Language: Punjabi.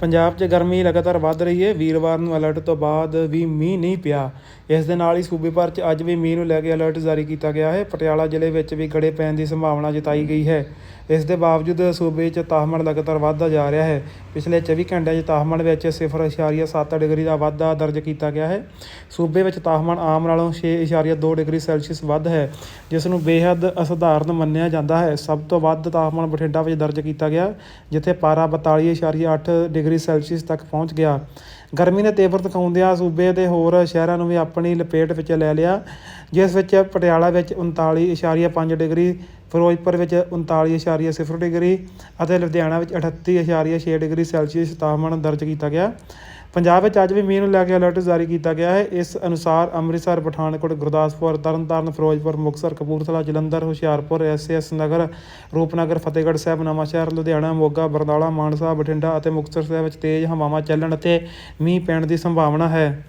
ਪੰਜਾਬ 'ਚ ਗਰਮੀ ਲਗਾਤਾਰ ਵੱਧ ਰਹੀ ਹੈ। ਵੀਰਵਾਰ ਨੂੰ ਅਲਰਟ ਤੋਂ ਬਾਅਦ ਵੀ ਮੀਂਹ ਨਹੀਂ ਪਿਆ। ਇਸ ਦੇ ਨਾਲ ਹੀ ਸੂਬੇ ਭਰ 'ਚ ਅੱਜ ਵੀ ਮੀਂਹ ਨੂੰ ਲੈ ਕੇ ਅਲਰਟ ਜਾਰੀ ਕੀਤਾ ਗਿਆ ਹੈ। ਪਟਿਆਲਾ ਜ਼ਿਲ੍ਹੇ ਵਿੱਚ ਵੀ ਗੜੇ ਪੈਣ ਦੀ ਸੰਭਾਵਨਾ ਜਤਾਈ ਗਈ ਹੈ। ਇਸ ਦੇ ਬਾਵਜੂਦ ਸੂਬੇ 'ਚ ਤਾਪਮਾਨ ਲਗਾਤਾਰ ਵੱਧਦਾ ਜਾ ਰਿਹਾ ਹੈ। ਪਿਛਲੇ 24 ਘੰਟਿਆਂ 'ਚ ਤਾਪਮਾਨ ਵਿੱਚ 0.7 ਡਿਗਰੀ ਦਾ ਵਾਧਾ ਦਰਜ ਕੀਤਾ ਗਿਆ ਹੈ। ਸੂਬੇ ਵਿੱਚ ਤਾਪਮਾਨ ਆਮ ਨਾਲੋਂ 6.2 ਡਿਗਰੀ ਸੈਲਸੀਅਸ ਵੱਧ ਹੈ, ਜਿਸ ਨੂੰ ਬੇਹੱਦ ਅਸਧਾਰਨ ਮੰਨਿਆ ਜਾਂਦਾ ਹੈ। ਸਭ ਤੋਂ ਵੱਧ ਤਾਪਮਾਨ ਬਠਿੰਡਾ ਵਿੱਚ ਦਰਜ ਕੀਤਾ ਗਿਆ, ਜਿੱਥੇ ਪਾਰਾ 42.8 ਡਿਗਰੀ ਸੈਲਸੀਅਸ ਤੱਕ ਪਹੁੰਚ ਗਿਆ। ਗਰਮੀ ਨੇ ਤੇਵਰ ਦਿਖਾਉਂਦਿਆਂ ਸੂਬੇ ਦੇ ਹੋਰ ਸ਼ਹਿਰਾਂ ਨੂੰ ਵੀ ਆਪਣੀ ਲਪੇਟ ਵਿੱਚ ਲੈ ਲਿਆ, ਜਿਸ ਵਿੱਚ ਪਟਿਆਲਾ ਵਿੱਚ 39.5 ਡਿਗਰੀ, ਫਿਰੋਜ਼ਪੁਰ ਵਿੱਚ 39.0 ਡਿਗਰੀ ਅਤੇ ਲੁਧਿਆਣਾ ਵਿੱਚ 38.6 ਡਿਗਰੀ ਸੈਲਸੀਅਸ ਤਾਪਮਾਨ ਦਰਜ ਕੀਤਾ ਗਿਆ। ਪੰਜਾਬ ਵਿੱਚ ਅੱਜ ਵੀ ਮੀਂਹ ਨੂੰ ਲੈ ਕੇ ਅਲਰਟ ਜਾਰੀ ਕੀਤਾ ਗਿਆ ਹੈ। ਇਸ ਅਨੁਸਾਰ ਅੰਮ੍ਰਿਤਸਰ, ਪਠਾਨਕੋਟ, ਗੁਰਦਾਸਪੁਰ, ਤਰਨਤਾਰਨ, ਫਿਰੋਜ਼ਪੁਰ, ਮੁਕਤਸਰ, ਕਪੂਰਥਲਾ, ਜਲੰਧਰ, ਹੁਸ਼ਿਆਰਪੁਰ ਐਸਐਸ ਨਗਰ, ਰੂਪਨਗਰ, ਫਤਿਹਗੜ੍ਹ ਸਾਹਿਬ, ਨਵਾਂਸ਼ਹਿਰ, ਲੁਧਿਆਣਾ, ਮੋਗਾ, ਬਰਨਾਲਾ, ਮਾਨਸਾ, ਬਠਿੰਡਾ ਅਤੇ ਮੁਕਤਸਰ ਸਾਹਿਬ ਵਿੱਚ ਤੇਜ਼ ਹਵਾਵਾਂ ਚੱਲਣ ਅਤੇ ਮੀਂਹ ਪੈਣ ਦੀ ਸੰਭਾਵਨਾ ਹੈ।